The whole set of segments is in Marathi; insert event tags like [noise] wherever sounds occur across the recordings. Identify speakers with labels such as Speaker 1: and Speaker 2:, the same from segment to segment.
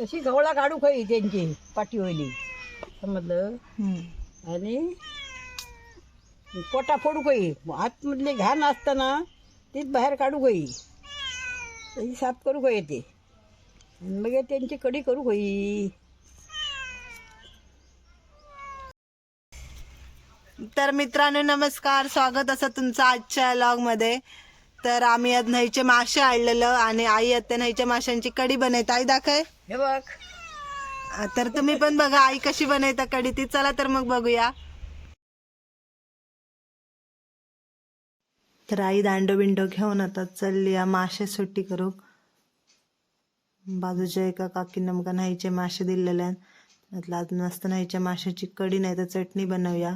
Speaker 1: अशी गवळा काढू खई त्यांची पाठी होईली समजलं. आणि पोटा फोडू खई आतमधले घाण असताना तीच बाहेर काढू खई तशी साफ करू खई ते. मग त्यांची कडी करू खई
Speaker 2: तर मित्रांनो नमस्कार. स्वागत असं तुमचं आजच्या लॉगमध्ये. तर आम्ही आज न्हाईचे मासे आणलेलं आणि आई आता न्हाईच्या माशांची कढी बनवत. आई दाखय
Speaker 1: हे बघ.
Speaker 2: तर तुम्ही पण बघा आई कशी बनवता कढी. ती चला तर मग बघूया. तर आई दांडो बिंडो घेऊन आता चालली मासे सुट्टी करू. बाजूच्या एका काकीनं मग न्हाईचे मासे दिलेले आहेत. त्यातलं आज मस्त न्हाईच्या माशाची कढी नाही तर चटणी बनवूया.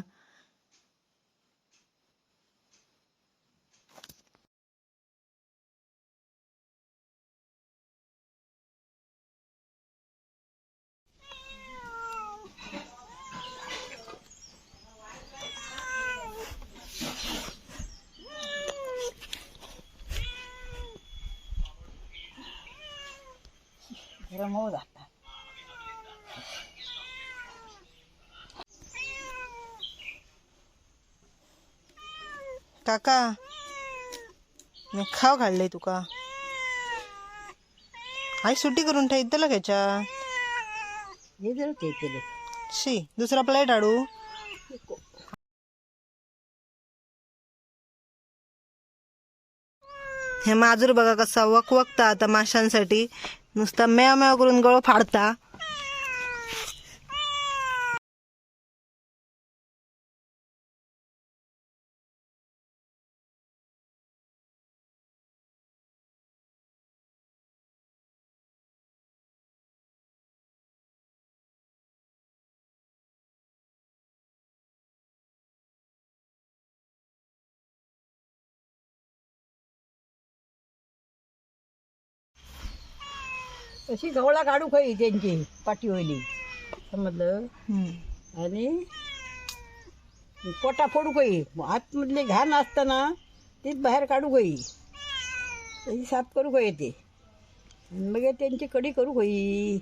Speaker 1: जरा मऊ जातात
Speaker 2: काका खाव काढलंय तुका आई सुट्टी करून ठेव इथं घ्यायच्या
Speaker 1: हे जर केलं
Speaker 2: शी दुसरा प्लेट आडू हे माजूर बघा कसा वकवकता आता माशांसाठी नुसता मेव मेव करून गळ फाडता.
Speaker 1: अशी गवळा काढू खई त्यांची पाठी होईली समजलं. आणि पोटा फोडू खई आतमधले घाण असताना तीच बाहेर काढू खई तशी साफ करू खई ते. मग त्यांची कडी करू खई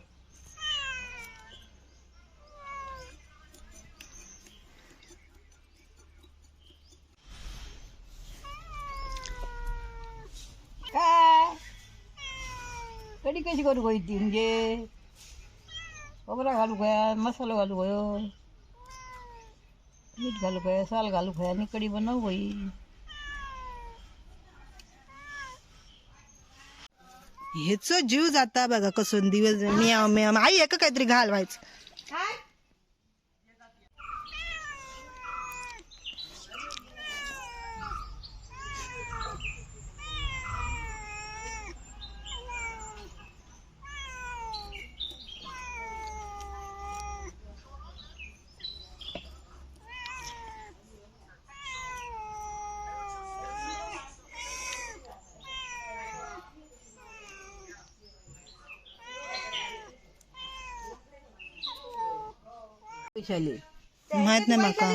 Speaker 1: काय कडी कशी करू खई ती म्हणजे खोबरा घालू खया मसाला घालू खयो मीठ घालू खया साल घालू खया आणि कढी बनवू होई
Speaker 2: ह्याच जीव जाता बघा कसून दिवस मियाव मियाव आई एका काहीतरी घालवायचं
Speaker 1: पैशाले
Speaker 2: माहीत नाही माका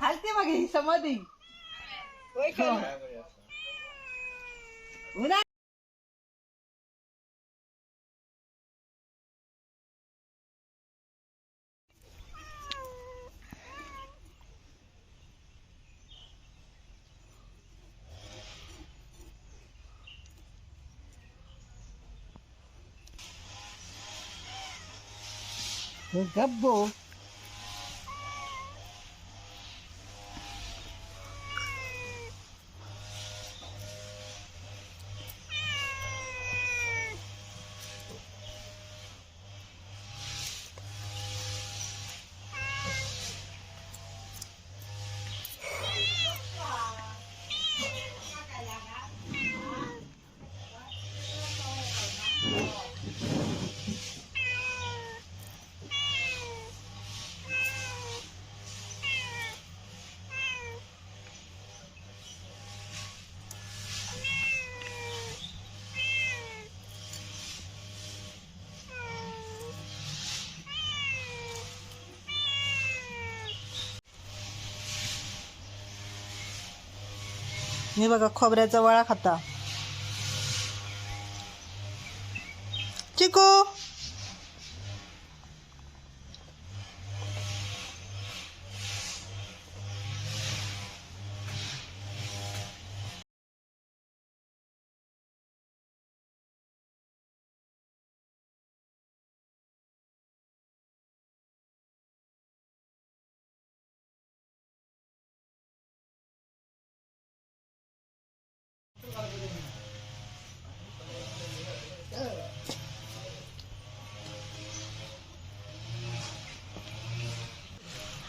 Speaker 1: हालते मग ही. समाधी Yung gabo.
Speaker 2: हे बघा खोबऱ्याचा वळा खाता. चिकू!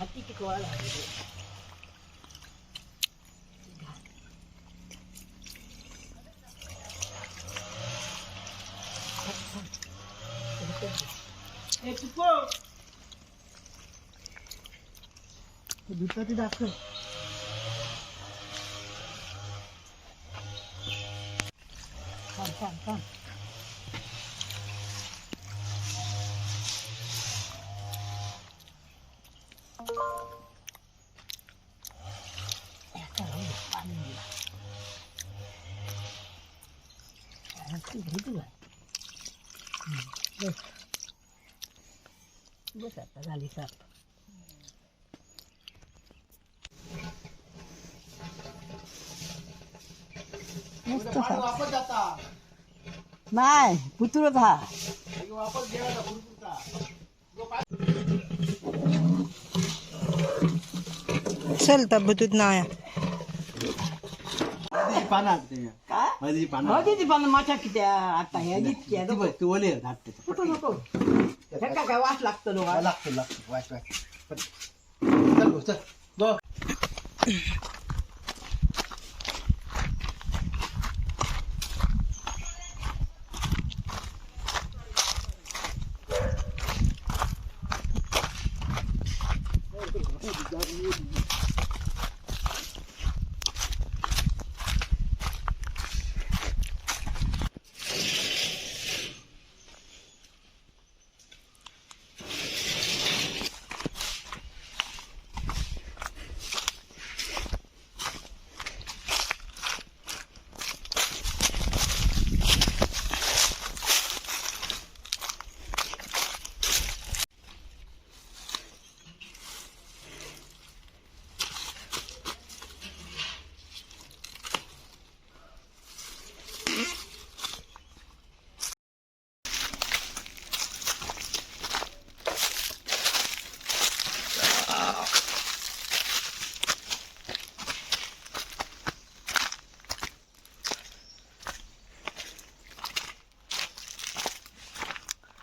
Speaker 1: ಹತ್ತಿಕ್ಕೆ ಕೋಲ দুটাতে দেখো Come, come, come. झाली साफ मस्त साफ नाही पुतळत हा
Speaker 2: चल तब्येतूत
Speaker 3: माझी पानं
Speaker 1: हो किती किती आता ह्या जितक्या
Speaker 3: ती बघ, ती ओली आहेत हात त्याच्या.
Speaker 1: नको? नको काय वास लागतो
Speaker 3: हा,
Speaker 1: दोघा
Speaker 3: लागतो लागतो. वाच वाच पण- चल भाऊ, चल.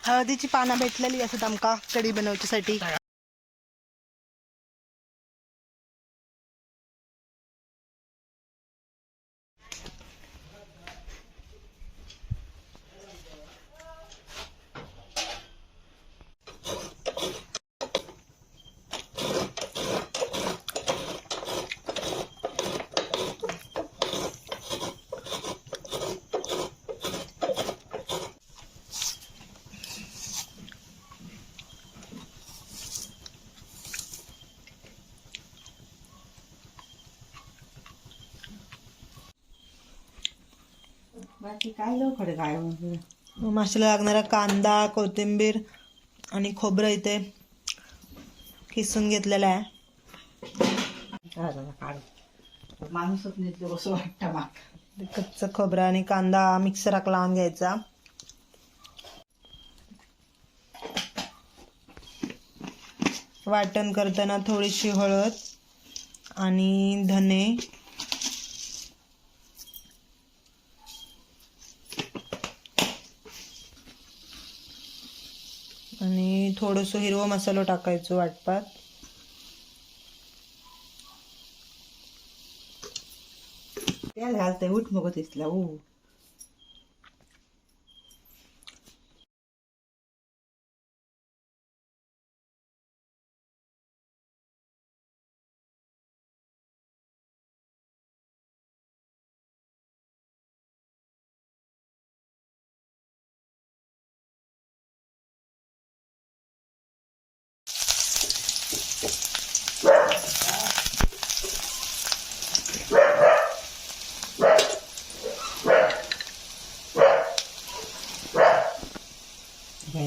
Speaker 2: हळदीची पानं भेटलेली असत आमका कढी बनवच्यासाठी
Speaker 1: बाकी काय लवकर काय
Speaker 2: माशाला लागणारा कांदा कोथिंबीर आणि खोबरं इथे किसून घेतलेलं आहे.
Speaker 1: माणूसच वाटतं माग.
Speaker 2: कच्चं खोबरं आणि कांदा मिक्सराक लावून घ्यायचा. वाटण करताना थोडीशी हळद आणि धने आणि थोडंसं हिरवं मसाला टाकायचो वाटपात.
Speaker 1: तेल घालते उठ मग तिसला ऊ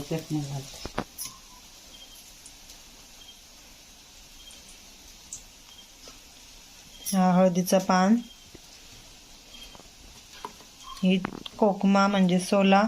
Speaker 1: चटणी घालते.
Speaker 2: हा हळदीचा पान. ही कोकमा म्हणजे सोला.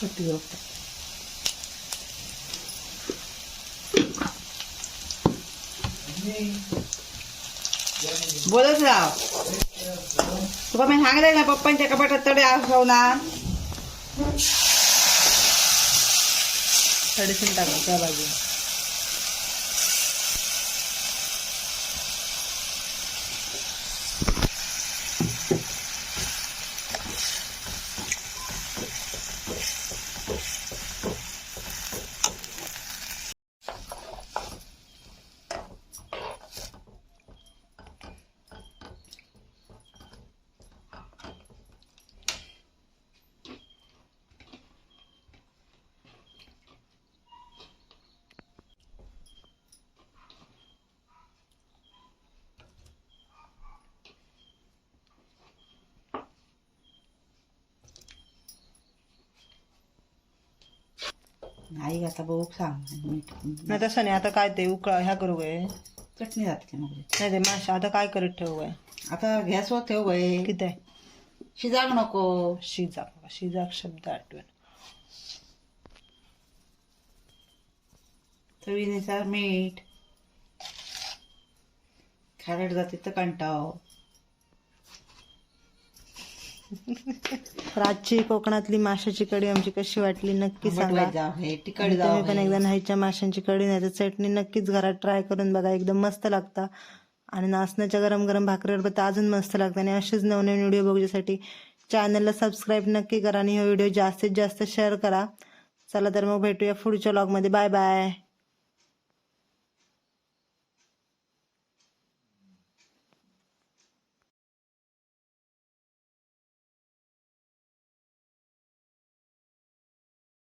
Speaker 1: कटी होतं
Speaker 4: बोलत राव तुका मी सांगले ना पप्पांच्या कपाटात तडे असव ना
Speaker 2: थोडीशी टाका त्या बाजूला.
Speaker 4: आई आता बघू सांग. मीठ
Speaker 2: नाही तसं नाही आता काय ते उकळा ह्या करू गये
Speaker 4: चटणी जाते मग
Speaker 2: नाही ते माशा आता काय करत ठेवू गये
Speaker 4: आता गॅसवर ठेव बाई.
Speaker 2: किती आहे?
Speaker 4: शिजाक नको.
Speaker 2: शिजा बघा शिजा शब्द आठवण
Speaker 4: चवीनुसार मीठ. खारट जाते तर कंटाव [laughs]
Speaker 2: तर आजची कोकणातली माशाची कढी आमची कशी वाटली नक्की सांगा. तुम्ही पण एकदा न्हायच्या माशांची कढी नाही तर चटणी नक्कीच घरात ट्राय करून बघा एकदम मस्त लागता. आणि नाचण्याच्या गरम गरम भाकरीवर तर अजून मस्त लागतं आणि असेच नवनवीन व्हिडिओ बघण्यासाठी चॅनलला सबस्क्राईब नक्की करा आणि हा व्हिडिओ जास्तीत जास्त शेअर करा. चला तर मग भेटूया पुढच्या व्लॉगमध्ये बाय बाय